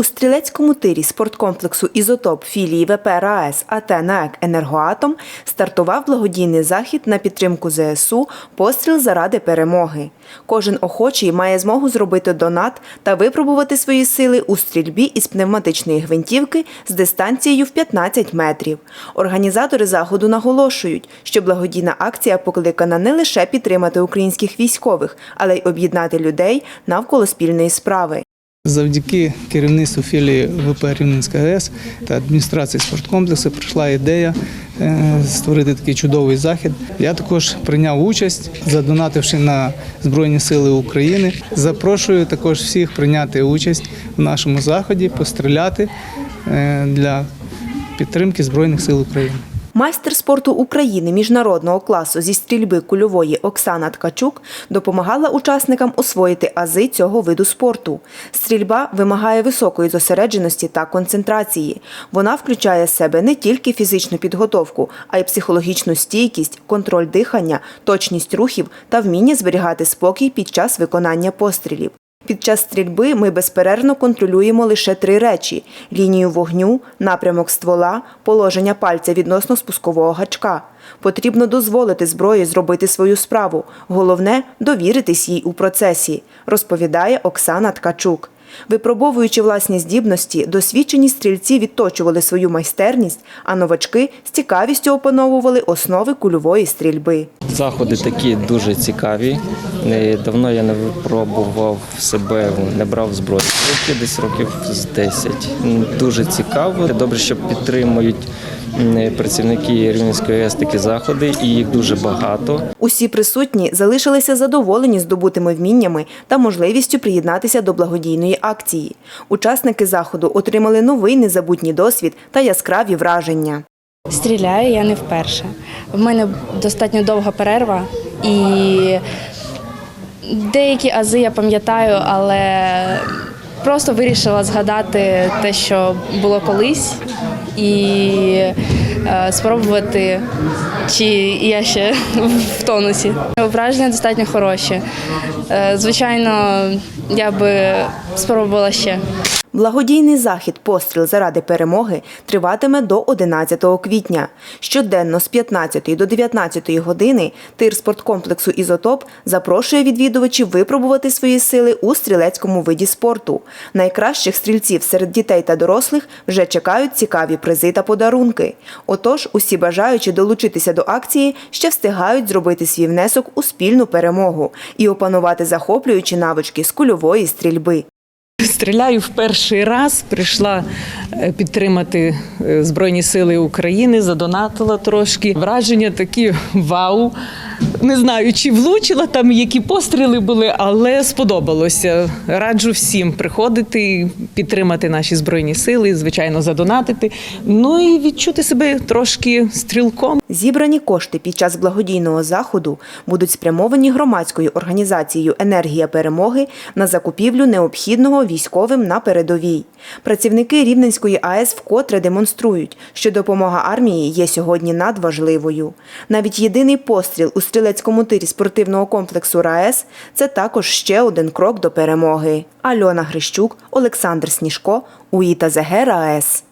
У стрілецькому тирі спорткомплексу Ізотоп філії ВП РаЕС АТ НАЕК Енергоатом стартував благодійний захід на підтримку ЗСУ Постріл заради перемоги. Кожен охочий має змогу зробити донат та випробувати свої сили у стрільбі із пневматичної гвинтівки з дистанцією в 15 метрів. Організатори заходу наголошують, що благодійна акція покликана не лише підтримати українських військових, але й об'єднати людей навколо спільної справи. Завдяки керівництву філії ВП Рівненська АЕС та адміністрації спорткомплексу прийшла ідея е, створити такий чудовий захід. Я також прийняв участь, задонативши на Збройні Сили України. Запрошую також всіх прийняти участь в нашому заході, постріляти е, для підтримки Збройних сил України. Майстер спорту України міжнародного класу зі стрільби кульової Оксана Ткачук допомагала учасникам освоїти ази цього виду спорту. Стрільба вимагає високої зосередженості та концентрації. Вона включає в себе не тільки фізичну підготовку, а й психологічну стійкість, контроль дихання, точність рухів та вміння зберігати спокій під час виконання пострілів. Під час стрільби ми безперервно контролюємо лише три речі: лінію вогню, напрямок ствола, положення пальця відносно спускового гачка. Потрібно дозволити зброї зробити свою справу. Головне довіритись їй у процесі, розповідає Оксана Ткачук. Випробовуючи власні здібності, досвідчені стрільці відточували свою майстерність, а новачки з цікавістю опановували основи кульової стрільби. Заходи такі дуже цікаві. Давно я не випробував себе, не брав зброю. Десь років з 10. Дуже цікаво. Добре, що підтримують працівники Рівненської АЕС такі заходи, і їх дуже багато. Усі присутні залишилися задоволені здобутими вміннями та можливістю приєднатися до благодійної акції. Учасники заходу отримали новий незабутній досвід та яскраві враження. Стріляю я не вперше. В мене достатньо довга перерва і деякі ази я пам'ятаю, але просто вирішила згадати те, що було колись, і е, спробувати, чи я ще в тонусі. Враження достатньо хороші. Е, Звичайно, я би спробувала ще. Благодійний захід Постріл заради перемоги триватиме до 11 квітня. Щоденно з 15 до 19 години тир спорткомплексу Ізотоп запрошує відвідувачів випробувати свої сили у стрілецькому виді спорту. Найкращих стрільців серед дітей та дорослих вже чекають цікаві призи та подарунки. Отож, усі бажаючі долучитися до акції ще встигають зробити свій внесок у спільну перемогу і опанувати захоплюючі навички з кульової стрільби. Стріляю в перший раз. Прийшла підтримати е, Збройні Сили України, задонатила трошки. Враження такі вау. Не знаю, чи влучила там, які постріли були, але сподобалося. Раджу всім приходити, підтримати наші збройні сили, звичайно, задонатити. Ну і відчути себе трошки стрілком. Зібрані кошти під час благодійного заходу будуть спрямовані громадською організацією Енергія перемоги на закупівлю необхідного військовим на передовій. Працівники Рівненської АЕС вкотре демонструють, що допомога армії є сьогодні надважливою. Навіть єдиний постріл у стрілецькому тирі спортивного комплексу РаЕС це також ще один крок до перемоги. Альона Грищук, Олександр Сніжко, УІТА ЗГ РаЕС.